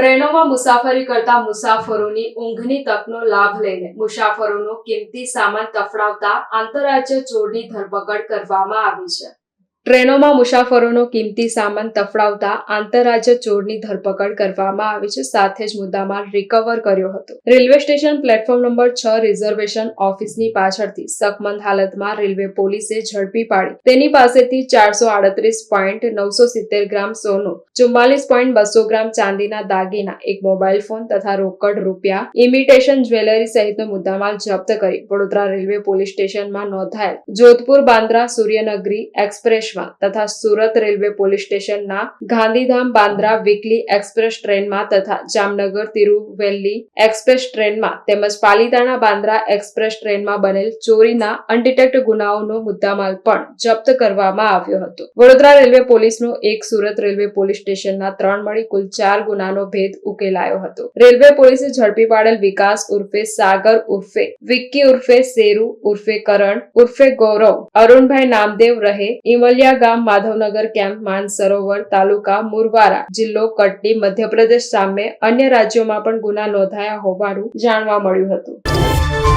ટ્રેનોમાં મુસાફરી કરતા મુસાફરોની ઊંઘની તકનો લાભ લઈને મુસાફરોનો કિંમતી સામાન તફડાવતા આંતરરાજ્ય ચોરની ધરપકડ કરવામાં આવી છે. ટ્રેનોમાં મુસાફરોનો કિંમતી સામાન તફડાવતા આંતરરાજ્ય ચોરની ધરપકડ કરવામાં આવી છે. સાથે જ મુદ્દામાલ રિકવર કર્યો હતો. રેલવે સ્ટેશન પ્લેટફોર્મ નંબર છ રિઝર્વેશન ઓફિસની પાછળથી સકમંદ હાલતમાં રેલવે પોલીસે ઝડપી પાડી. તેની પાસેથી ચારસો આડત્રીસ પોઈન્ટ નવસો સિત્તેર ગ્રામ સોનું, ચુમ્માલીસ પોઈન્ટ બસો ગ્રામ ચાંદીના દાગીના, એક મોબાઈલ ફોન તથા રોકડ રૂપિયા ઇમિટેશન જ્વેલરી સહિતનો મુદ્દામાલ જપ્ત કરી. વડોદરા રેલવે પોલીસ સ્ટેશનમાં નોંધાયેલ જોધપુર બાંદ્રા સૂર્યનગરી એક્સપ્રેસમાં તથા સુરત રેલવે પોલીસ સ્ટેશનના ગાંધીધામ બાંદ્રા વીકલી એક્સપ્રેસ ટ્રેનમાં તથા જામનગર તિરુવેલ્લી એક્સપ્રેસ ટ્રેનમાં તેમજ પાલિતાણા બાંદ્રા એક્સપ્રેસ ટ્રેનમાં બનેલ ચોરીના અનડિટેક્ટ ગુનાઓનો મુદ્દામાલ પણ જપ્ત કરવામાં આવ્યો હતો. વડોદરા રેલવે પોલીસનો એક, સુરત રેલવે પોલીસ સ્ટેશનના ત્રણ મળી કુલ ચાર ગુનાનો ભેદ ઉકેલાયો હતો. રેલવે પોલીસે ઝડપી પાડેલ વિકાસ ઉર્ફે સાગર ઉર્ફે, વિક્કી ઉર્ફે શેરુ ઉર્ફે કરણ ઉર્ફે ગૌરવ, અરુણભાઈ નામદેવ રહે ઇમલિયા ગામ માધવનગર કેમ્પ માનસરોવર તાલુકા મુરવારા જિલ્લો કટની મધ્યપ્રદેશ સામે અન્ય રાજ્યોમાં પણ ગુના નોંધાયા હોવાનું જાણવા મળ્યું હતું.